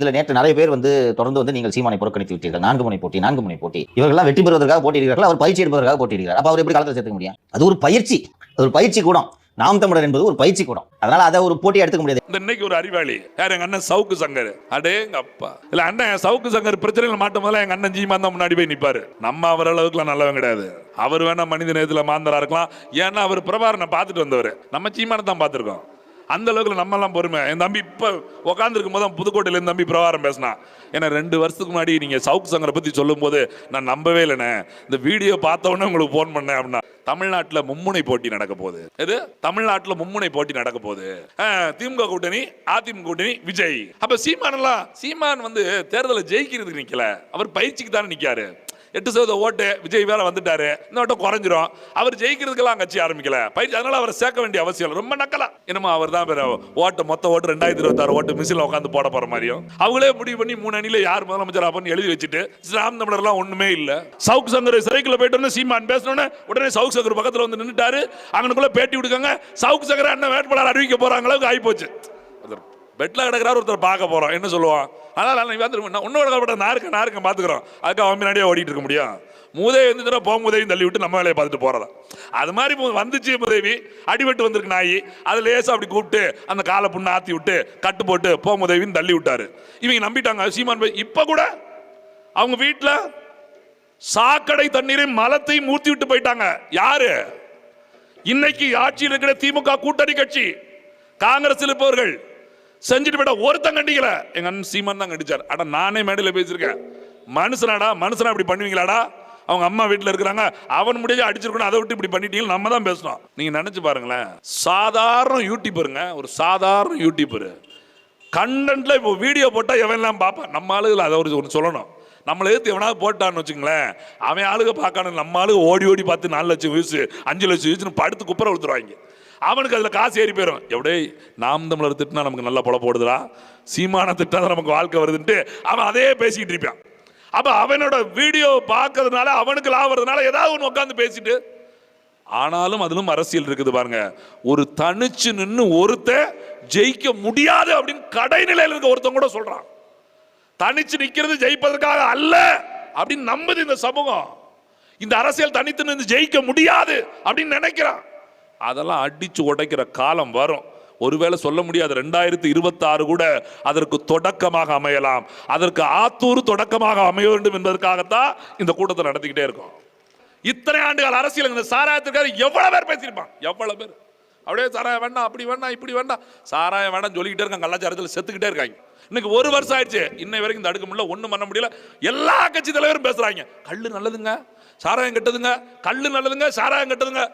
இதுல நேற்று நிறைய பேர் வந்து தொடர்ந்து வந்து நீங்கள் சீமானை புறக்கணித்து விட்டீர்கள் நான்கு முனை போட்டி நான்கு முனை போட்டி. இவர்கள்லாம் வெற்றி பெறுவதற்காக போட்டியிடுகிறார்கள் அவர் பயிற்சி எடுப்பதற்காக போட்டியிடுகிறார். அப்ப அவர் எப்படி காலத்தில் சேர்த்துக்க முடியும்? அது ஒரு பயிற்சி. அது ஒரு பயிற்சி கூடம். நாம் தமிழர் என்பது ஒரு பயிற்சி கூடம். அதனால அதை ஒரு போட்டி எடுத்துக்க முடியாது. இந்த இன்னைக்கு ஒரு அறிவாளி. யார் எங்க அண்ணன் சவுக்கு சங்கர்? அடே எங்க அப்பா. இல்ல அண்ணன் சவுக்கு சங்கர் பிரச்சனைகள் மாட்டும் போதெல்லாம் எங்க அண்ணன் ஜீமா தான் முன்னாடி போய் நிப்பாரு. நம்ம அவர் அளவுக்குலாம் நல்லவன் கிடையாது. அவர் வேணா மனித நேரத்தில் மாந்தரா இருக்கலாம். ஏன்னா அவர் பிரபாரனை பார்த்துட்டு வந்தவர். நம்ம சீமானை தான் பார்த்துருக்கோம். அந்த அளவுக்கு நம்ம பொறுமை. என் தம்பி இப்போ உட்காந்துருக்கும் போது புதுக்கோட்டையில் தம்பி பிரகாரம் பேசினான். ஏன்னா ரெண்டு வருஷத்துக்கு முன்னாடி நீங்கள் சவுக்கு சங்கரை பற்றி சொல்லும்போது நான் நம்பவே இல்லைண்ணே. இந்த வீடியோ பார்த்த உங்களுக்கு ஃபோன் பண்ணேன் அப்படின்னா தமிழ்நாட்டில் மும்முனை போட்டி நடக்க போகுது. எது? தமிழ்நாட்டில் மும்முனை போட்டி நடக்க போகுது. திமுக கூட்டணி அதிமுக கூட்டணி விஜய். அப்போ சீமான் எல்லாம் சீமான் வந்து தேர்தலை ஜெயிக்கிறதுக்கு நிற்கல அவர் பயிற்சிக்கு தானே நிற்காரு எட்டு சதவீத ஓட்டு விஜய் வேற வந்துட்டாரு. இந்த வட்டம் குறைஞ்சிரும். அவர் ஜெயிக்கிறதுக்கெல்லாம் கட்சி ஆரம்பிக்கல. பயிற்சி அதனால அவரை சேர்க்க வேண்டிய அவசியம் இல்லை. ரொம்ப நக்கலா. என்னமோ அவர் தான் பேர் ஓட்டு மொத்த ஓட்டு ரெண்டாயிரத்தி இருபத்தாறு ஓட்டு மிஷினில் உட்காந்து போட போற மாதிரியும். அவங்களே முடிவு பண்ணி மூணு அணியில யார் முதலமைச்சர் ஆப்பன்னு எழுதி வச்சுட்டு ராம் தமிழர்லாம் ஒண்ணுமே இல்லை. சவுக் சங்கர் சிறைக்குள்ள போயிட்டு சீமான் பேசணும்னு உடனே சவுக் சங்கர் பக்கத்தில் வந்து நின்றுட்டாரு அங்கனுக்குள்ள பேட்டி விடுக்காங்க சவுக் சங்கர் அண்ணன் வேட்பாளர் அறிவிக்க போறாங்க அளவுக்கு ஆயிப்போச்சு. போச்சு பெட்டில் கிடக்கிறார் ஒருத்தர் பார்க்க போகிறோம் என்ன சொல்லுவான்? அதனால் நீ வந்து உன்னோட கவலை நான் இருக்கேன் நான் இருக்கேன் பார்த்துக்குறோம் அதுக்கு அவன் முன்னாடியே ஓடிட்டு இருக்க முடியும். மூதேவி வந்து போகும்போதையும் தள்ளி விட்டு நம்ம வேலையை பார்த்துட்டு போறதா? அது மாதிரி வந்துச்சு முதவி. அடிபட்டு வந்திருக்கு நாய். அது லேசாக அப்படி கூப்பிட்டு அந்த காலை புண்ணை ஆற்றி விட்டு கட்டு போட்டு போமுதேவின்னு தள்ளி விட்டாரு. இவங்க நம்பிட்டாங்க. சீமான் போய் இப்போ கூட அவங்க வீட்டில் சாக்கடை தண்ணீரை மலத்தையும் மூர்த்தி விட்டு போயிட்டாங்க. யாரு? இன்னைக்கு ஆட்சியில் இருக்கிற திமுக கூட்டணி கட்சி. காங்கிரஸ் இருப்பவர்கள். செஞ்சுட்டு போயிட்ட ஒருத்தன் கண்டிக்கல. எங்க அண்ணன் சீமான் தான் கண்டிச்சார். அட நானே மேடையில் பேசியிருக்கேன். மனுஷனாடா மனுஷனா இப்படி பண்ணுவீங்களாடா? அவங்க அம்மா வீட்டில் இருக்கிறாங்க. அவன் முடிஞ்சு அடிச்சிருக்கணும் அதை விட்டு இப்படி பண்ணிட்டீங்க நம்ம தான் பேசணும் நீங்க நினைச்சு பாருங்களேன். சாதாரண யூடியூபருங்க ஒரு சாதாரண யூடியூபரு கண்டென்ட்ல இப்போ வீடியோ போட்டால் எவன்லாம் பார்ப்பான் நம்ம ஆளுகள் அதை ஒரு ஒன்று சொல்லணும். நம்மளை ஏற்று எவனாவது போட்டான்னு வச்சுங்களேன் அவன் ஆளுக பார்க்கணும் நம்ம ஆளுக ஓடி ஓடி பார்த்து நாலு லட்சம் வியூஸ் அஞ்சு லட்சம் வியூஸ்னு படுத்து குப்பரை கொடுத்துருவாங்க. அவனுக்கு அதில் காசு ஏறி போயிடும் எப்படியே நாம் தமிழர் திட்டினா நமக்கு நல்லா பொழப்பு போடுதுடா சீமான திட்டா தான் நமக்கு வாழ்க்கை வருதுன்ட்டு அவன் அதே பேசிக்கிட்டு இருப்பான். அப்போ அவனோட வீடியோ பார்க்கறதுனால அவனுக்கு லாபம் வருதுனால ஏதாவது ஒன்று உட்காந்து பேசிட்டு ஆனாலும் அதிலும் அரசியல் இருக்குது பாருங்க. ஒரு தனிச்சு நின்று ஒருத்த ஜெயிக்க முடியாது அப்படின்னு கடைநிலையில் இருக்க ஒருத்தன் கூட சொல்றான். தனிச்சு நிற்கிறது ஜெயிப்பதற்காக அல்ல அப்படின்னு நம்புது இந்த சமூகம். இந்த அரசியல் தனித்து நின்று ஜெயிக்க முடியாது அப்படின்னு நினைக்கிறான். அதெல்லாம் அடித்து உடைக்கிற காலம் வரும். ஒருவேளை சொல்ல முடியாது ரெண்டாயிரத்தி இருபத்தாறு கூட அதற்கு தொடக்கமாக அமையலாம். அதற்கு ஆத்தூர் தொடக்கமாக அமைய வேண்டும் என்பதற்காகத்தான் இந்த கூட்டத்தை நடத்திக்கிட்டே இருக்கோம். இத்தனை ஆண்டுகள் அரசியல் இந்த சாராயத்திற்காக எவ்வளவு பேர் பேசியிருப்பான் எவ்வளவு பேர்? அப்படியே சாராயம் வேண்டாம் அப்படி வேண்டாம் இப்படி வேண்டாம். சாராயம் வேண்டாம் சொல்லிக்கிட்டே இருக்காங்க கலாச்சாரத்தில் செத்துக்கிட்டே இருக்காங்க. இன்னைக்கு ஒரு வருஷம் ஆயிடுச்சு. இன்னை வரைக்கும் இந்த அடுக்க முடியல ஒன்றும் பண்ண முடியல. எல்லா கட்சி தலைவரும் பேசுகிறாங்க கல் நல்லதுங்க. சாராயம் கெட்டதுங்க கல் நல்லதுங்க சாராயம் கெட்டதுங்க.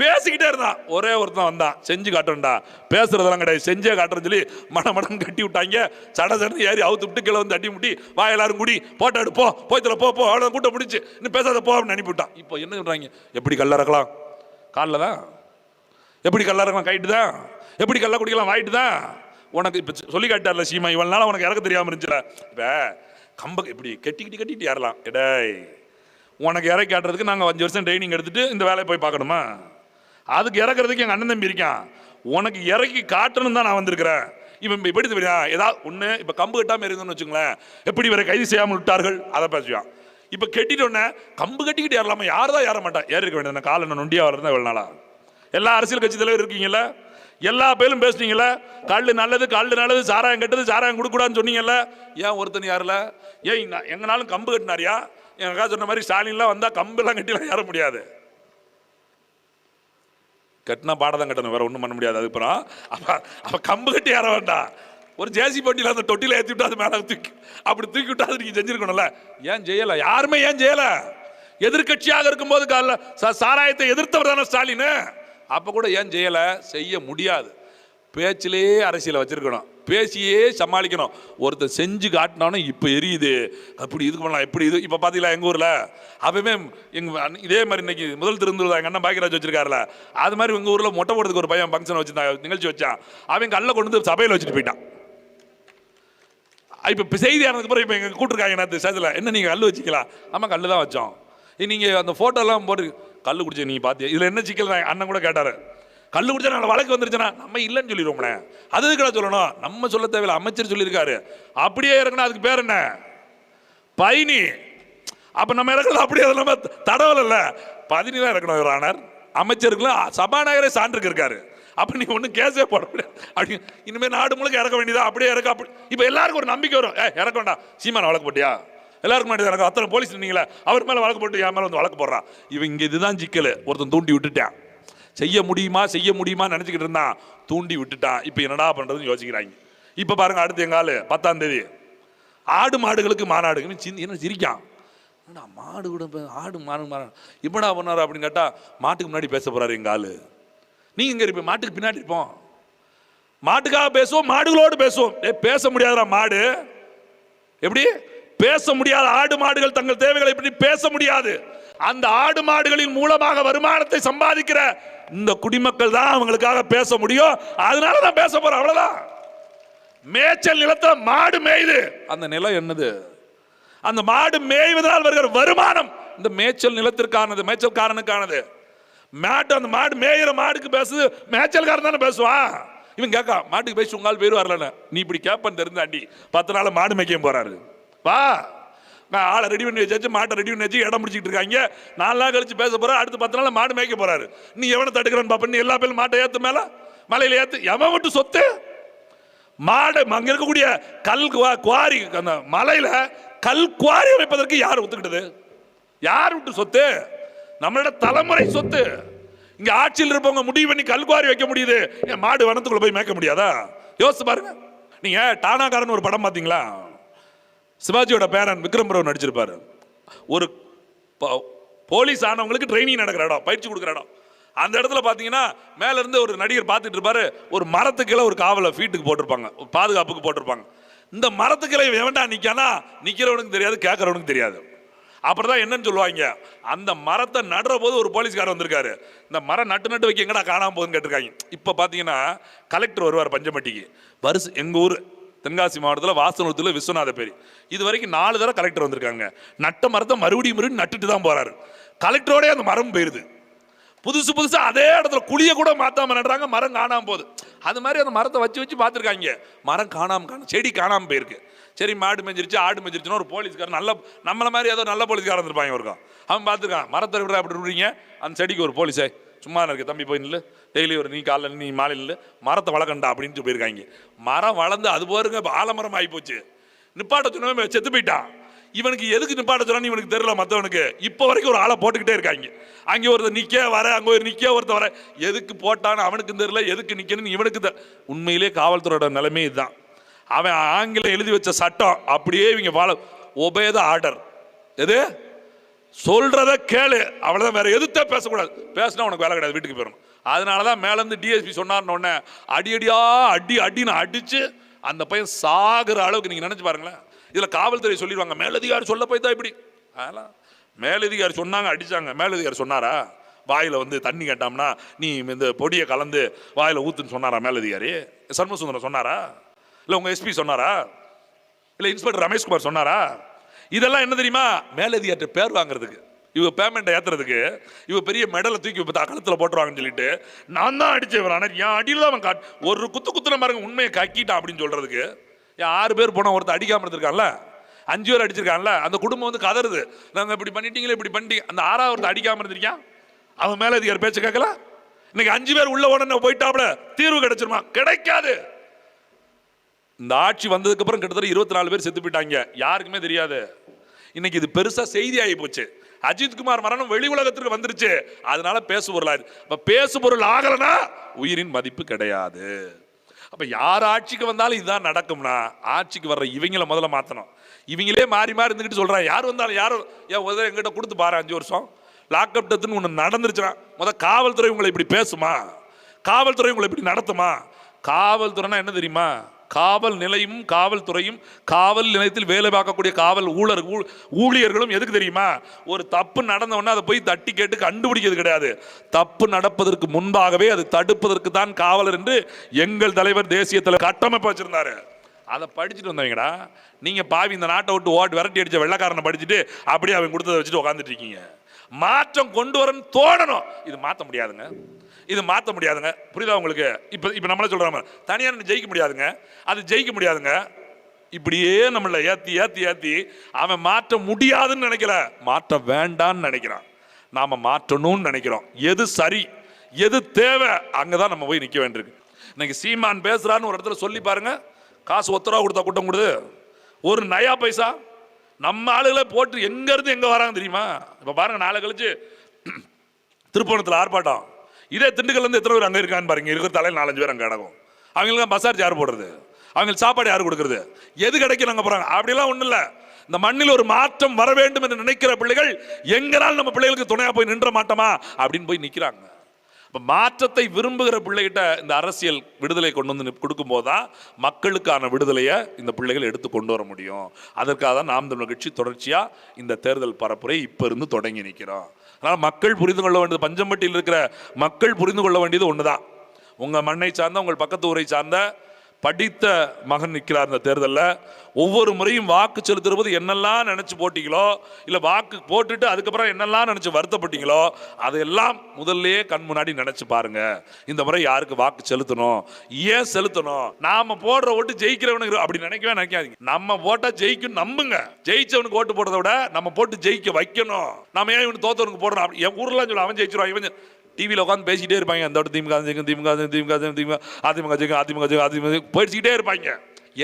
பேசிக்கிட்டே இருந்தான். ஒரே ஒருத்தன் வந்தான். செஞ்சு காட்டுறேன்டா. பேசுறதெல்லாம் கிடையாது. செஞ்சே காட்டுறேன்னு சொல்லி மட மடம் கட்டி விட்டாங்க. சட சடன்னு ஏறி அவுத்து விட்டு கீழே வந்து தட்டி முட்டி வா எல்லாரும் குடி. போட்டோ எடுப்போம் போ. போ போ. அவ்வளோ கூட்டம் பிடிச்சி. இன்னும் பேசாத போ அப்படின்னு அனுப்பிவிட்டான் இப்போ என்ன சொல்கிறாங்க எப்படி கல்ல இறக்கலாம்? காலில் தான். எப்படி கல்ல இறக்கலாம்? கைட்டு தான். எப்படி கல்ல குடிக்கலாம்? வாயிட்டு தான். உனக்கு இப்போ சொல்லி காட்டார்ல சீமா இவ்வளோ நாள் உனக்கு இறக்க தெரியாமல் இருந்துச்சுல. இப்போ கம்ப இப்படி கட்டிக்கிட்டு கட்டிக்கிட்டு ஏறலாம். எடாய். உனக்கு இறக்கி காட்டுறதுக்கு நாங்கள் அஞ்சு வருஷம் ட்ரைனிங் எடுத்துட்டு இந்த வேலையை போய் பார்க்கணுமா? அதுக்கு இறக்குறதுக்கு எங்கள் அண்ணன் தம்பி இருக்கான். உனக்கு இறக்கி காட்டணும் தான் நான் வந்திருக்கிறேன். இவன் எப்படி தெரியா ஏதாவது ஒன்று இப்போ கம்பு கட்டாமல் இருந்தோம்னு வச்சுங்களேன் எப்படி இவரை கைது செய்யாமல் விட்டார்கள்? அதை பேசுவான். இப்போ கட்டிட்டோன்னே கம்பு கட்டிக்கிட்டு ஏறலாமா? யார் தான் ஏற மாட்டான் ஏறி இருக்க வேண்டியது கால நான் நொண்டியாக வரதான் இவ்வளோ நாளா? எல்லா அரசியல் கட்சி தலைவர் இருக்கீங்கல்ல? எல்லா பேரும் பேசுனீங்கல்ல? கல் நல்லது கல் நல்லது சாராயம் கெட்டது சாராயம் கொடுக்கூடாதுன்னு சொன்னீங்கல்ல? ஏன் ஒருத்தன் யாருல? ஏன் எங்கனாலும் கம்பு கட்டினாரியா? என் அக்கா சொன்ன மாதிரி ஸ்டாலின்லாம் வந்தால் கம்பெல்லாம் கட்டிலாம் ஏற முடியாது. கட்டினா பாடதான் கட்டணும் வேற ஒன்றும் பண்ண முடியாது. அதுக்கப்புறம் அப்போ அப்போ கம்பு கட்டி ஏற வேண்டாம். ஒரு ஜேசி போட்டியில் அந்த தொட்டியில் ஏற்றி விட்டு அது மேலே தூக்கி அப்படி தூக்கி விட்டா அது நீங்கள் செஞ்சுருக்கணும்ல. ஏன் செய்யலை யாருமே ஏன் செய்யலை எதிர்க்கட்சியாக இருக்கும்போது காலைல சாராயத்தை எதிர்த்தவர் தானே ஸ்டாலின்? அப்போ கூட ஏன் செய்யலை செய்ய முடியாது. பேச்சிலே அரசியலை வச்சிருக்கணும். பேசியே சமாளிக்கணும். ஒருத்தர் செஞ்சு காட்டினாலும் இப்போ எரியுது. அப்படி இதுக்கு பண்ணலாம் எப்படி இது. இப்போ பார்த்தீங்களா எங்கள் ஊரில்? அப்பவுமே எங்கள் இதே மாதிரி இன்னைக்கு முதல் திருந்தூர் எங்கள் அண்ணன் பாக்கியராஜ் வச்சிருக்காருல. அது மாதிரி எங்கள் ஊரில் மொட்டை போடுறதுக்கு ஒரு பையன் ஃபங்க்ஷன் வச்சிருந்தான் நிகழ்ச்சி வச்சான். அவன் கல்லை கொண்டு வந்து சபையில் வச்சுட்டு போயிட்டான். இப்போ செய்தி ஆனதுக்கு அப்புறம் இப்போ எங்கள் கூட்டிருக்காங்க நேற்று சேதில். என்ன நீங்கள் கல் வச்சிக்கலாம் ஆமாம் கல் தான் வச்சோம் நீங்கள் அந்த ஃபோட்டோலாம் போட்டு கல் குடிச்சு நீங்கள் பார்த்து இதில் என்ன சிக்கல்? அண்ணன் கூட கேட்டார். கல்லு குடிச்சா நாளை வழக்கு வந்துருச்சுன்னா நம்ம இல்லைன்னு சொல்லிடுவோம்னே அது எதுக்குடா சொல்லணும்? நம்ம சொல்ல தேவையில்ல. அமைச்சர் சொல்லியிருக்காரு. அப்படியே இறக்குனா அதுக்கு பேர் என்ன? பயணி அப்போ நம்ம இறக்கலாம் அப்படியே அது நம்ம தடவல் இல்லை. பதினி தான் இறக்கணும் ஒரு ஆனர். அமைச்சருக்குலாம் சபாநாயகரே சான்றுக்கு இருக்காரு. அப்போ நீ ஒன்றும் கேஸே போட முடியாது. அப்படி இனிமேல் நாடு முழுக்க இறக்க வேண்டியதா? அப்படியே இறக்க அப்படி. இப்போ எல்லாருக்கும் ஒரு நம்பிக்கை வரும். ஏ இறக்க வேண்டாம். சீமான வழக்கு போட்டியா? எல்லாருக்கும் முன்னாடி இறக்க அத்தனை போலீஸ் நீங்களே அவர் மேலே வழக்கு போட்டு என் மேலே வந்து வழக்கு போடுறான் இவன் இதுதான் சிக்கல். ஒருத்தன் தூண்டி விட்டுட்டேன். செய்ய முடியுமா செய்ய முடியுமா நினச்சிக்கிட்டு இருந்தான் தூண்டி விட்டுட்டான். இப்போ என்னடா பண்ணுறதுன்னு யோசிக்கிறாங்க. இப்போ பாருங்கள் அடுத்து எங்கள் ஆள்? பத்தாம் தேதி. ஆடு மாடுகளுக்கு மாநாடு சிந்தி- என்ன சிரிக்கான்? என்னடா மாடு கூட ஆடு மாடு மாடு. இப்படா பண்ணார் அப்படின்னு கேட்டால் மாட்டுக்கு முன்னாடி பேச போகிறாரு எங்கள் ஆள். நீங்கள் இங்கே இருப்பீங்க மாட்டுக்கு பின்னாடி இருப்போம். மாட்டுக்காக பேசுவோம் மாடுகளோடு பேசுவோம். ஏ பேச முடியாதுடா மாடு. எப்படி? பேச முடியாத ஆடு மாடுகள் தங்கள் தேவைகளை பற்றி பேச முடியாது. அந்த ஆடு மாடுகளின் மூலமாக வருமானத்தை சம்பாதிக்கிற இந்த குடிமக்கள் தான் அவங்களுக்காக பேச முடியும். அதனால தான் பேச போறோம். அவ்வளவுதான். மேய்ச்சல் நிலத்துல மாடு மேயுது. அந்த நிலம் என்னது? அந்த மாடு மேய்வதால் வருகிற வருமானம் இந்த மேய்ச்சல் நிலத்திற்கானது மேய்ச்சல்காரனுக்கானது. மாட்டு அந்த மாடு மேயிற மாடுக்கு பேசுது மேய்ச்சல்காரன் தானே பேசுவான். இவன் கேட்கா மாட்டுக்கு பேசி உங்கால் பேர் வரலன்னு. நீ இப்படி கேப்பன்னு தெரிந்தாண்டி. பத்து நாள் மாடு மேய்க்க போறாரு. வா. நான் ஆளை ரெடி பண்ணி வச்சாச்சு மாட்டை ரெடி பண்ணி வச்சு இடம் பிடிச்சிட்டு இருக்காங்க. நாலு நாள் கழிச்சு பேச போறா அடுத்து பத்து நாள் மாடு மேய்க்க போறாரு. நீ எவனை தடுக்கிறன்னு பாப்பா நீ எல்லா பேரும் மாட்டை ஏற்று மேலே? மலையில் ஏற்று எவன் விட்டு சொத்து? மாடு அங்கே இருக்கக்கூடிய கல் குவா- குவாரி அந்த மலையில் கல் குவாரி அமைப்பதற்கு யார் ஒத்துக்கிட்டது? யார் விட்டு சொத்து? நம்மளோட தலைமுறை சொத்து. இங்க ஆட்சியில் இருப்பவங்க முடிவு பண்ணி கல் குவாரி வைக்க முடியுது. ஏன் மாடு வனத்துக்குள்ள போய் மேய்க்க முடியாதா? யோசிச்சு பாருங்க. நீங்க டானாக்காரன் ஒரு படம் பாத்தீங்களா சிவாஜியோட பேரன் விக்ரம் பிரபு நடிச்சிருப்பாரு. ஒரு போலீஸ் ஆனவங்களுக்கு ட்ரைனிங் நடக்கிற இடம் பயிற்சி கொடுக்குற இடம். அந்த இடத்துல பார்த்தீங்கன்னா மேலேருந்து ஒரு நடிகர் பார்த்துட்டு இருப்பாரு. ஒரு மரத்துக்குள்ள ஒரு காவலை ஃபீட்டுக்கு போட்டிருப்பாங்க. பாதுகாப்புக்கு போட்டிருப்பாங்க. இந்த மரத்துக்குள்ள எவன்டா நிற்கானா நிற்கிறவனுக்கு தெரியாது கேட்குறவனுக்கு தெரியாது. அப்புறம் தான் என்னன்னு சொல்லுவாங்க. அந்த மரத்தை நடுற போது ஒரு போலீஸ்காரர் வந்திருக்காரு. இந்த மரம் நட்டு நட்டு வைக்க எங்கடா காணாம போகுதுன்னு கேட்டிருக்காங்க. இப்போ பார்த்தீங்கன்னா கலெக்டர் வருவார் பஞ்சமட்டிக்கு. வருஷம் எங்கள் ஊர் தென்காசி மாவட்டத்தில் வாசனூரத்தில் விஸ்வநாத பேரி. இது வரைக்கும் நாலு தடவை கலெக்டர் வந்திருக்காங்க. நட்ட மரத்தை மறுபடியும் மறுபடியும் நட்டுட்டு தான் போறாரு. கலெக்டரோடய அந்த மரம் போயிருது. புதுசு புதுசா அதே இடத்துல குழிய கூட மாத்தாம நடுறாங்க மரம் காணாம போகுது. அது மாதிரி அந்த மரத்தை வச்சு வச்சு பார்த்துருக்காங்க. மரம் காணாம காணும் செடி காணாம போயிருக்கு. சரி மாடு மேஞ்சிருச்சு ஆடு மேஞ்சிருச்சுன்னா ஒரு போலீஸ்காரன் நல்ல நம்மள மாதிரி ஏதோ நல்ல போலீஸ்காரன் இருந்திருப்பாங்க ஒருக்கம் அவன் பார்த்துருக்கான் மரத்தை விட அப்படி விடுறீங்க அந்த செடிக்கு ஒரு போலீஸே சும்மா இருக்கு தம்பி போய் நில்லு. டெய்லி ஒரு நீ காலைல நீ மாலையில் மரத்தை வளர்க்கண்டா அப்படின்ட்டு போயிருக்காங்க. மரம் வளர்ந்து அது போருங்க ஆலமரம் ஆகிப்போச்சு நிப்பாட்ட சொன்னவன் செத்து போயிட்டான். இவனுக்கு எதுக்கு நிப்பாட்ட சொன்னான்னு இவனுக்கு தெரியல மற்றவனுக்கு இப்போ வரைக்கும் ஒரு ஆளை போட்டுக்கிட்டே இருக்காங்க. அங்கே ஒருத்தர் நிற்க வர அங்கே ஒரு நிற்க ஒருத்தர் வர. எதுக்கு போட்டான்னு அவனுக்கு தெரியல எதுக்கு நிற்கணும்னு இவனுக்கு த உண்மையிலே காவல்துறையோட நிலைமை இதுதான். அவன் ஆங்கிலம் எழுதி வச்ச சட்டம் அப்படியே இவங்க ஃபாலோ ஒபேத ஆர்டர் எது? சொல்கிறத கேளு. அவ்வளோதான் வேற எதுத்தே பேசக்கூடாது. பேசினா உனக்கு வேலை கிடையாது வீட்டுக்கு போயிடணும். அதனால தான் மேலேருந்து டிஎஸ்பி சொன்னார்னு அடி அடியா அடி அடின்னு அடித்து அந்த பையன் சாகிற அளவுக்கு நீங்கள் நினச்சி பாருங்களேன். இதில் காவல்துறை சொல்லிடுவாங்க மேலதிகாரி சொல்ல போய் தான் இப்படி. அதெல்லாம் மேலதிகாரி சொன்னாங்க அடித்தாங்க மேலதிகாரி சொன்னாரா? வாயில் வந்து தண்ணி கேட்டோம்னா நீ இந்த பொடியை கலந்து வாயில் ஊத்துன்னு சொன்னாரா மேலதிகாரி? சண்முகசுந்தரம் சொன்னாரா? இல்லை உங்கள் எஸ்பி சொன்னாரா? இல்லை இன்ஸ்பெக்டர் ரமேஷ்குமார் சொன்னாரா? இதெல்லாம் என்ன தெரியுமா? மேலதிகாரி பேர் வாங்குறதுக்கு. இவங்க பேமெண்ட்டை ஏத்துறதுக்கு இவ பெரிய மெடலை தூக்கி இப்போ கழுத்தில் போட்டுருவாங்கன்னு சொல்லிட்டு நான் தான் அடிச்சேன் ஆனால் என் அடியில் அவன் காட் ஒரு குத்து குத்துன பாருங்க உண்மையை கக்கிட்டான் அப்படின்னு சொல்றதுக்கு என் ஆறு பேர் போனால் ஒருத்தர் அடிக்காம இருந்திருக்கான்ல அஞ்சு பேர் அடிச்சிருக்கான்ல அந்த குடும்பம் வந்து கதறுது. நாங்கள் இப்படி பண்ணிட்டீங்களே இப்படி பண்ணிட்டீங்க அந்த ஆறாவது ஒருத்தர் அடிக்காம இருந்திருக்கான் அவன் மேலே மேலதிகாரி பேச்சு கேட்கல? இன்னைக்கு அஞ்சு பேர் உள்ள உடனே போயிட்டாப்ல தீர்வு கிடைச்சிருமா? கிடைக்காது. இந்த ஆட்சி வந்ததுக்கு அப்புறம் கிட்டத்தட்ட இருபத்தி நாலு பேர் செத்து போயிட்டாங்க. யாருக்குமே தெரியாது. இன்னைக்கு இது பெருசாக செய்தி ஆகி போச்சு. அஜித் குமார் மரணம் வெளி உலகத்திற்கு வந்துருச்சு. அதனால பேசு பொருள் ஆயிடுச்சு அப்ப பேசு பொருள் ஆகலனா உயிரின் மதிப்பு கிடையாது. அப்ப யார் ஆட்சிக்கு வந்தாலும் இதுதான் நடக்கும்னா ஆட்சிக்கு வர்ற இவங்கள முதல்ல மாத்தணும். இவங்களே மாறி மாறி இருந்துகிட்டு சொல்றாங்க. யார் வந்தாலும் யாரும் ஏன் உதவி எங்கிட்ட கொடுத்து பாரு அஞ்சு வருஷம். லாக்அப் டெத்துன்னு ஒன்று நடந்துருச்சுன்னா முதல் காவல்துறை உங்களை இப்படி பேசுமா? காவல்துறை உங்களை இப்படி நடத்துமா? காவல்துறைனா என்ன தெரியுமா? காவல் நிலையும் காவல்துறையும் காவல் நிலையத்தில் வேலை பார்க்கக்கூடிய காவல் ஊழர் ஊ- ஊழியர்களும் எதுக்கு தெரியுமா? ஒரு தப்பு நடந்த அதை போய் தட்டி கேட்டு கண்டுபிடிக்கிறது கிடையாது. தப்பு நடப்பதற்கு முன்பாகவே அது தடுப்பதற்கு தான் காவலர் என்று எங்கள் தலைவர் தேசிய தலைவர் கட்டமைப்பு வச்சிருந்தாரு. அதை படிச்சுட்டு வந்தவங்கடா நீங்கள் பாவி இந்த நாட்டை விட்டு ஓட்டு விரட்டி அடித்த வெள்ளக்காரனை படிச்சுட்டு அப்படியே அவன் கொடுத்ததை வச்சுட்டு உட்காந்துட்டு இருக்கீங்க. மாற்றம் கொண்டு வரன்னு தோணணும் இது மாற்ற முடியாதுங்க. இது மாற்ற முடியாதுங்க. புரியுதா உங்களுக்கு? இப்போ இப்போ நம்மளே சொல்கிறாங்க தனியாக ஜெயிக்க முடியாதுங்க. அது ஜெயிக்க முடியாதுங்க. இப்படியே நம்மளை ஏற்றி ஏற்றி ஏற்றி அவன் மாற்ற முடியாதுன்னு நினைக்கல. மாற்ற வேண்டான்னு நினைக்கிறான். நாம் மாற்றணும்னு நினைக்கிறோம். எது சரி எது தேவை அங்கே தான் நம்ம போய் நிற்க வேண்டியிருக்கு. இன்னைக்கு சீமான் பேசுகிறான்னு ஒரு இடத்துல சொல்லி பாருங்க. காசு ஒத்தரவா கொடுத்தா கூட்டம் கொடுது. ஒரு நயா பைசா நம்ம ஆளுகளை போட்டு எங்கேருந்து எங்கே வராங்க தெரியுமா? இப்போ பாருங்கள் நாளை கழிச்சு திருப்பணத்தில் ஆர்ப்பாட்டம். இதே திண்டுக்கல்லேருந்து எத்தனை பேர் அங்கே இருக்கான்னு பாருங்க இருக்கிற தலையில் நாலஞ்சு பேர் அங்கே கிடக்கும் அவங்களுக்கு பசார்ஜ் யார் போடுறது? அவங்களுக்கு சாப்பாடு யார் கொடுக்குறது? எது கிடைக்கும் அங்கே போகிறாங்க அப்படிலாம் ஒன்றும் இல்லை. இந்த மண்ணில் ஒரு மாற்றம் வர வேண்டும் என்று நினைக்கிற பிள்ளைகள் எங்கனாலும் நம்ம பிள்ளைகளுக்கு துணையாக போய் நின்ற மாட்டோமா? அப்படின்னு போய் நிற்கிறாங்க இப்போ மாற்றத்தை விரும்புகிற பிள்ளைகிட்ட இந்த அரசியல் விடுதலை கொண்டு வந்து கொடுக்கும் போதுதான் மக்களுக்கான விடுதலையை இந்த பிள்ளைகள் எடுத்து கொண்டு வர முடியும். அதற்காக தான் நாம் தமிழர் கட்சி தொடர்ச்சியாக இந்த தேர்தல் பரப்புரை இப்போ இருந்து தொடங்கி நிற்கிறோம். அதனால் மக்கள் புரிந்து கொள்ள வேண்டியது பஞ்சம்பட்டியில் இருக்கிற மக்கள் புரிந்து கொள்ள வேண்டியது ஒன்று தான் உங்கள் மண்ணை சார்ந்த உங்கள் பக்கத்து ஊரை சார்ந்த படித்த மகன் நிற்கிறார் இந்த தேர்தலில். ஒவ்வொரு முறையும் வாக்கு செலுத்துறபோது என்னெல்லாம் நினச்சி போட்டிங்களோ இல்லை வாக்கு போட்டுட்டு அதுக்கப்புறம் என்னெல்லாம் நினச்சி வருத்தப்பட்டீங்களோ அதையெல்லாம் முதல்லையே கண் முன்னாடி நினச்சி பாருங்க. இந்த முறை யாருக்கு வாக்கு செலுத்தணும்? ஏன் செலுத்தணும்? நாம போடுற ஓட்டு ஜெயிக்கிறவனுக்கு அப்படி நினைக்கவே நினைக்காதீங்க. நம்ம போட்டால் ஜெயிக்கும் நம்புங்க. ஜெயிச்சவனுக்கு ஓட்டு போடுறத விட நம்ம போட்டு ஜெயிக்க வைக்கணும். நம்ம ஏன் இவனுக்கு தோத்தவனுக்கு போடுறோம்? என் ஊர்லாம் சொல்லுவோம் அவன் ஜெயிச்சிருவான் இவன் டிவியில் உட்காந்து பேசிக்கிட்டே இருப்பாங்க அந்த திமுக திமுக திமுக திமுக அதிமுக ஜெயிக்கும் அதிமுக அதிமுக பேசிக்கிட்டே இருப்பாங்க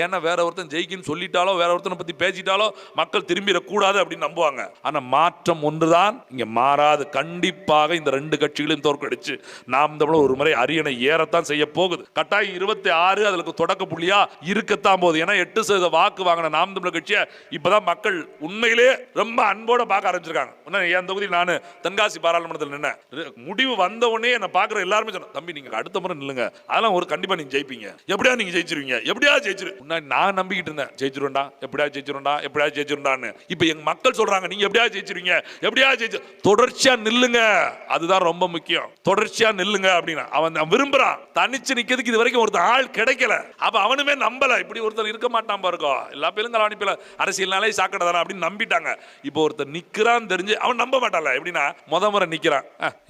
ஏன்னா வேற ஒருத்தன் ஜெயிக்குன்னு சொல்லிட்டாலோ வேற ஒருத்தனை பத்தி பேசிட்டாலோ மக்கள் திரும்பிடக்கூடாது அப்படின்னு நம்புவாங்க. ஆனா மாற்றம் ஒன்றுதான் இங்க மாறாது. கண்டிப்பாக இந்த ரெண்டு கட்சிகளையும் தோற்கடிச்சு நாம் தமிழர் ஒரு முறை அரியணை ஏறத்தான் செய்ய போகுது. கட்டாயம் இருபத்தி ஆறு அதுக்கு தொடக்க புள்ளியா இருக்கத்தான் போகுது. ஏன்னா எட்டு சதவீத வாக்கு வாங்கின நாம் தமிழர் கட்சியை இப்பதான் மக்கள் உண்மையிலே ரொம்ப அன்போட பார்க்க ஆரம்பிச்சிருக்காங்க. இன்னும் என் தொகுதியில் நான் தென்காசி பாராளுமன்றத்தில் நின்னேன். முடிவு வந்த உடனே என்னை பார்க்குற எல்லாருமே சொன்னேன் தம்பி நீங்க அடுத்த முறை நில்லுங்க. அதெல்லாம் ஒரு கண்டிப்பா நீங்க ஜெயிப்பீங்க. எப்படியா நீங்க ஜெயிச்சிருவீங்க. எப்படியா ஜெயிச்சிரு முன்னாடி நான் நம்பிக்கிட்டு இருந்தேன் ஜெயிச்சிருண்டா எப்படியா ஜெயிச்சிருண்டா எப்படியா ஜெயிச்சிருண்டான்னு இப்போ எங்க மக்கள் சொல்றாங்க நீங்க எப்படியா ஜெயிச்சிருவீங்க எப்படியா ஜெயிச்சு தொடர்ச்சியா நில்லுங்க. அதுதான் ரொம்ப முக்கியம். தொடர்ச்சியா நில்லுங்க அப்படின்னு அவன் விரும்புகிறான் விரும்புறான். தனிச்சு நிக்கிறதுக்கு இது வரைக்கும் ஒருத்தன் ஆள் கிடைக்கல. அப்ப அவனுமே நம்பல. இப்படி ஒருத்தர் இருக்க மாட்டான் பாருக்கோ எல்லா பேரும் கலாணிப்பில அரசியல்னாலே சாக்கடை தானே அப்படின்னு நம்பிட்டாங்க. இப்போ ஒருத்தர் நிக்கிறான்னு தெரிஞ்சு அவன் நம்ப மாட்டான்ல. எப்படின்னா முத முறை நிக்கிறான்.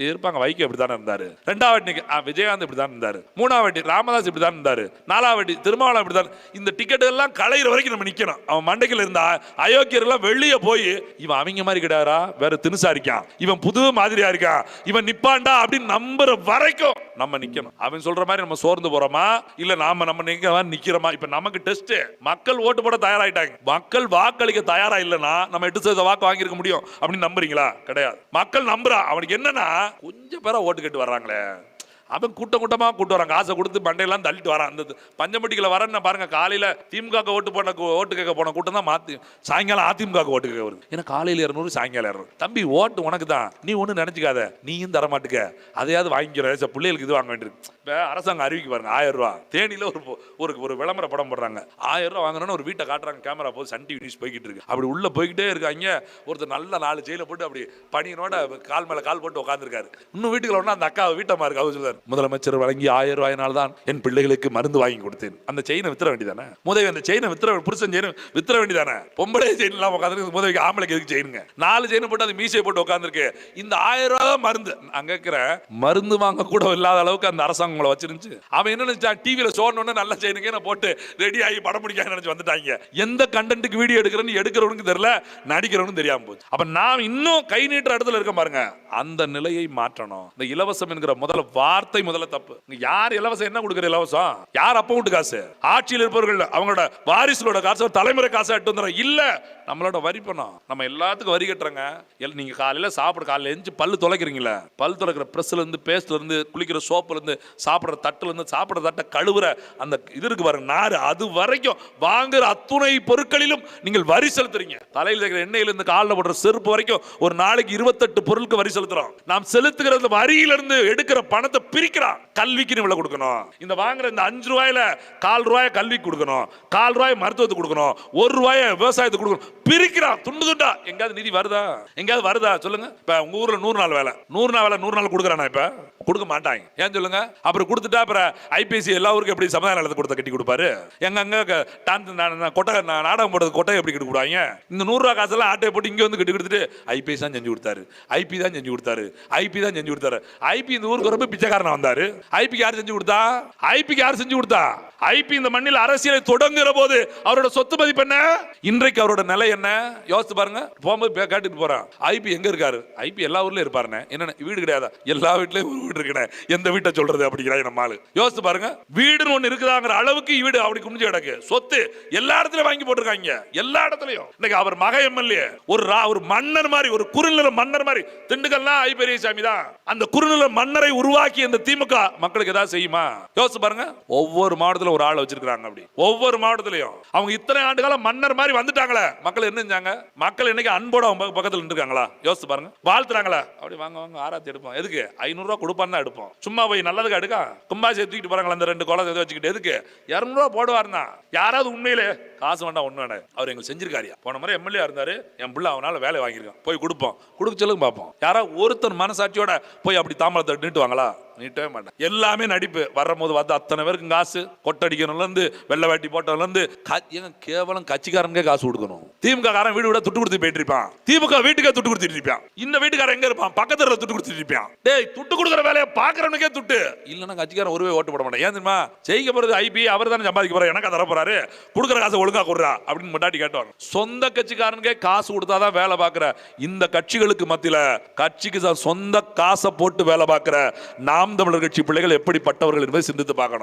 இருப்பாங்க வைகோ இப்படி தானே இருந்தாரு. ரெண்டாவது நிக்க விஜயகாந்த் இப்படி தான் இருந்தாரு. மூணாவது ராமதாஸ் இப்படி தான் இருந்தாரு. நாலாவது திருமாவளம் இப்படி தான் இந்த டிக்கெட் எல்லாம் களையிற வரைக்கும் நம்ம நிக்கணும். அவன் மண்டைக்கில் இருந்தா அயோக்கியர் எல்லாம் வெளியே போய் இவன் அவங்க மாதிரி கிடையாரா வேற தினுசா இருக்கான். இவன் புது மாதிரியா இருக்கான். இவன் நிப்பாண்டா? அப்படின்னு நம்புற வரைக்கும் நம்ம நிக்கணும். அவன் சொல்ற மாதிரி நம்ம சோர்ந்து போறோமா? இல்ல நாம நம்ம நிக்க நிக்கிறோமா? இப்ப நமக்கு டெஸ்ட் மக்கள் ஓட்டு போட தயாராயிட்டாங்க. மக்கள் வாக்களிக்க தயாரா இல்லைன்னா நம்ம எட்டு சதவீத வாக்கு வாங்கியிருக்க முடியும் அப்படின்னு நம்புறீங்களா? கிடையாது. மக்கள் நம்புறா. அவனுக்கு என்னன்னா கொஞ்சம் பேரா ஓட்டு கேட்டு வர்றாங்களே. அவன் கூட்டம் கூட்டமாக கூட்டு வரான். காசை கொடுத்து மண்டையெல்லாம் தள்ளிட்டு வரான். அந்த பஞ்சமட்டிக்கில் வரேன்னு பாருங்க காலையில் திமுக ஓட்டு போன ஓட்டு கேட்க போன கூட்டம் தான் மாத்தி சாயங்காலம் அதிமுக ஓட்டு கேட்க வருது. ஏன்னா காலையில் இரநூறு சாயங்காலம் இரநூறு. தம்பி ஓட்டு உனக்கு தான். நீ ஒன்றும் நினச்சிக்காத. நீயும் தர மாட்டுக்க அதையாவது வாங்கிக்கிறேன் சரி, பிள்ளைகளுக்கு இது வாங்க வேண்டியிருக்கு. இப்போ அரசாங்கம் அறிவிக்க பாருங்க ஆயிரம் ரூபா. தேனியில ஒரு ஒரு ஒரு விளம்பர படம் போடுறாங்க. ஆயிரம் ரூபா வாங்கணும்னு ஒரு வீட்டை காட்டுறாங்க. கேமரா போது சன் டிவி நியூஸ் போய்கிட்டு இருக்கு. அப்படி உள்ள போய்கிட்டே இருக்காங்க. ஒருத்தர் நல்ல நாலு ஜெயில போட்டு அப்படி பணியனோட கால் மேலே கால் போட்டு உட்காந்துருக்காரு இன்னும் வீட்டுக்குள்ள ஒண்ணா அந்த அக்கா வீட்டமா இருக்கு அவர் சொல்றாரு முதலமைச்சர் வழங்கி ஆயிரம் ரூபாயினால் தான் என் பிள்ளைகளுக்கு மருந்து வாங்கி கொடுத்தேன். அந்த செயினை வித்துற வேண்டியதானே? முதவி அந்த செயினை வித்துற புருஷன் செயின் வித்துற வேண்டியதானே? பொம்பளை செயின் எல்லாம் உட்காந்துருக்கு முதவிக்கு ஆம்பளைக்கு எதுக்கு செயினுங்க நாலு செயின் போட்டு அது மீசையை போட்டு உட்காந்துருக்கு இந்த ஆயிரம் ரூபா தான் மருந்து. அங்க இருக்கிற மருந்து வாங்க கூட இல்லாத அளவுக்கு அந்த அரசாங்கம் உங்களை வச்சிருந்துச்சு. அவன் என்ன நினைச்சா டிவியில சோடணும்னு நல்ல செயினுக்கே நான் போட்டு ரெடி ஆகி படம் பிடிக்க நினைச்சு வந்துட்டாங்க. எந்த கண்டென்ட்டுக்கு வீடியோ எடுக்கிறேன்னு எடுக்கிறவனுக்கு தெரியல நடிக்கிறவனுக்கு தெரியாம போச்சு. அப்ப நாம் இன்னும் கை நீட்டுற இடத்துல இருக்க பாருங்க. அந்த நிலையை மாற்றணும். இந்த இலவசம் என்கிற முதல்ல வார்த்தை முதல்ல தப்பு. யார் இலவசம் என்ன கொடுக்குற இலவசம்? யார் அப்பவுண்ட் காசு? ஆட்சியில் இருப்பவர்கள் அவங்களோட வாரிசுகளோட காசு ஒரு தலைமுறை காசு எட்டு வந்துடும் இல்ல நம்மளோட வரி பணம். நம்ம எல்லாத்துக்கும் வரி கட்டுறங்க. எல் நீங்க காலையில சாப்பிட காலையில எஞ்சி பல்லு துளைக்கிறீங்களா பல் துளைக்கிற பிரஸ்ல இருந்து பேஸ்ட்ல இருந்து குளிக்கிற சோப்புல இருந்து சாப்பிடுற தட்டுல இருந்து சாப்பிடுற தட்டை கழுவுற அந்த இது இருக்கு பாருங்க நாறு. அது வரைக்கும் வாங்குற அத்துணை பொருட்களிலும் நீங்கள் வரி செலுத்துறீங்க. தலையில் இருக்கிற எண்ணெயில இருந்து காலில் போடுற செருப்பு வரைக்கும் ஒரு நாளைக்கு இருபத்தெட்டு பொருளுக்கு வரி செலுத்துறோம். நாம் செலுத்துகிற அந்த வரியிலிருந்து எடுக்கிற பணத்தை பிரிக்கிறான். கல்விக்கு இவ்வளவு கொடுக்கணும். இந்த வாங்குற இந்த அஞ்சு ரூபாயில கால் ரூபாய கல்விக்கு கொடுக்கணும். கால் ரூபாய் மருத்துவத்துக்கு கொடுக்கணும். ஒரு ரூபாய விவசாயத்துக்கு கொடுக்கணும். பிரிக்கிறான். துண்டு துண்டா. எங்கேயாவது நிதி வருதா? எங்கேயாவது வருதா? சொல்லுங்க. இப்ப உங்க ஊர்ல நூறு நாள் வேலை. நூறு நாள் வேலை நூறு நாள் கொடுக்குறானா இப்ப? கொடுக்க மாட்டாங்க. ஏன் சொல்லுங்க? அப்புறம் கொடுத்துட்டா அப்புறம் ஐபிசி எல்லா ஊருக்கும் எப்படி சமுதாய நலத்தை கொடுத்த கட்டி கொடுப்பாரு? எங்க அங்க க- டான்ஸ் கொட்டை நாடகம் போடுறது கொட்டை எப்படி கட்டி கொடுப்பாங்க? இந்த நூறு ரூபா காசெல்லாம் ஆட்டை போட்டு இங்க வந்து கட்டி கொடுத்துட்டு ஐபிஎஸ் தான் செஞ்சு கொடுத்தாரு. ஐபி தான் செஞ்சு கொடுத்தாரு. ஐபி தான் செஞ்சு கொடுத்தாரு. ஐபி இந்த ஊருக்கு ரொம்ப பிச்சைக்காரனா வந்தாரு. ஐபிக்கு யார் செஞ்சு கொடுத்தா? ஐபிக்கு யார் செஞ்சு கொடுத்தா? ஐபி இந்த மண்ணில் அரசியலை தொடங்குற போது அவரோட சொத்து மதிப்பு என்ன? இன்றைக்கு அவரோட நிலை என்ன? யோசித்து பாருங்க. போகும்போது பே- கேட்டுட்டு போறான். ஐபி எங்க இருக்காரு? ஐபி எல்லா ஊர்லயும் இருப்பாருண்ணே. என்ன வீடு கிடையாதா? எல்லா வீட்லயும் ஒரு வீடு இருக்குண்ணே. எந்த வீட்டை சொல்றது அப்படிங்கிறாங்க நம்ம ஆளு. யோசித்து பாருங்க. வீடுன்னு ஒண்ணு இருக்குதாங்கிற அளவுக்கு வீடு அப்படி குமிஞ்சு கிடக்கு. சொத்து எல்லா இடத்துலயும் வாங்கி போட்டிருக்காங்க. எல்லா இடத்துலயும். இன்னைக்கு அவர் மக எம்எல்ஏ. ஒரு ஒரு மன்னர் மாதிரி ஒரு குறுநில மன்னர் மாதிரி. திண்டுக்கல்லாம் ஐ பெரியசாமி தான். அந்த குறுநில மன்னரை உருவாக்கி இந்த திமுக மக்களுக்கு ஏதாவது செய்யுமா? யோசிச்சு பாருங்க. ஒவ்வொரு மாவட்டத்திலும் ஒரு ஆள் வச்சிருக்காங்க அப்படி. ஒவ்வொரு மாவட்டத்திலையும். அவங்க இத்தனை ஆண்டு காலம் மன்னர் மாதிரி வந்துட்டாங்களே. மக்கள் என்ன செஞ்சாங்க? மக்கள் இன்னைக்கு அன்போட அவங்க பக்கத்தில் பக்கத்துல யோசிச்சு பாருங்க. வாழ்த்துறாங்களா. அப்படி வாங்க வாங்க ஆராய்ச்சி எடுப்போம். எதுக்கு? ஐநூறுரூவா கொடுப்பான்னு தான் எடுப்போம். சும்மா போய் நல்லதுக்கு எடுக்கா? கும்பாசி தூக்கிட்டு போறாங்களா அந்த ரெண்டு குளத்தை வச்சுக்கிட்டு. எதுக்கு? இரநூறுவா போடுவாருன்னா. யாராவது உண்மையிலே காசு வேண்டாம் ஒண்ணு வேண்டாம். அவர் எங்களுக்கு செஞ்சிருக்காரியா போன முறை எம்எல்ஏ இருந்தாரு. என் பிள்ளை அவனால வேலை வாங்கியிருக்கான். போய் கொடுப்போம். கொடுக்க சொல்லுங்க பார்ப்போம். யாராவது ஒருத்தன் மனசாட்சியோட போய் அப்படி தாம்பரத்தை நீட்டுவாங்களா நீட்டவே மாட்டேன். எல்லாமே நடிப்பு. வரும்போது வந்து அத்தனை பேருக்கும் காசு. கொட்டடிக்கணும்லேருந்து இருந்து வெள்ளை வேட்டி போட்டதுல இருந்து ஏங்க கேவலம் கட்சிக்காரனுக்கே காசு கொடுக்கணும். திமுக காரன் வீடு விட துட்டு கொடுத்து போயிட்டு இருப்பான் திமுக வீட்டுக்கே துட்டு கொடுத்துட்டு இருப்பான். இந்த வீட்டுக்காரன் எங்க இருப்பான்? பக்கத்துல துட்டு கொடுத்துட்டு இருப்பான். டேய் துட்டு கொடுக்குற வேலையை பாக்குறவனுக்கே துட்டு. இல்லைன்னா கட்சிக்காரன் ஒருவே ஓட்டு போட மாட்டேன். ஏன் தெரியுமா? ஜெயிக்க போறது ஐபி அவர் தானே சம்பாதிக்க போறாரு. எனக்கு தர போறாரு கொடுக்குற காசை கொடுறா அப்படின்னு முன்னாடி கேட்டோம். சொந்த கட்சிக்காரனுக்கே காசு கொடுத்தாதான் வேலை பார்க்குற. இந்த கட்சிகளுக்கு மத்தியில கட்சிக்கு சொந்த காசை போட்டு வேலை பார்க்குற. நாம் தமிழர் கட்சி பிள்ளைகள் எப்படிப்பட்டவர்கள் என்பதை சிந்தித்து பார்க்கணும்.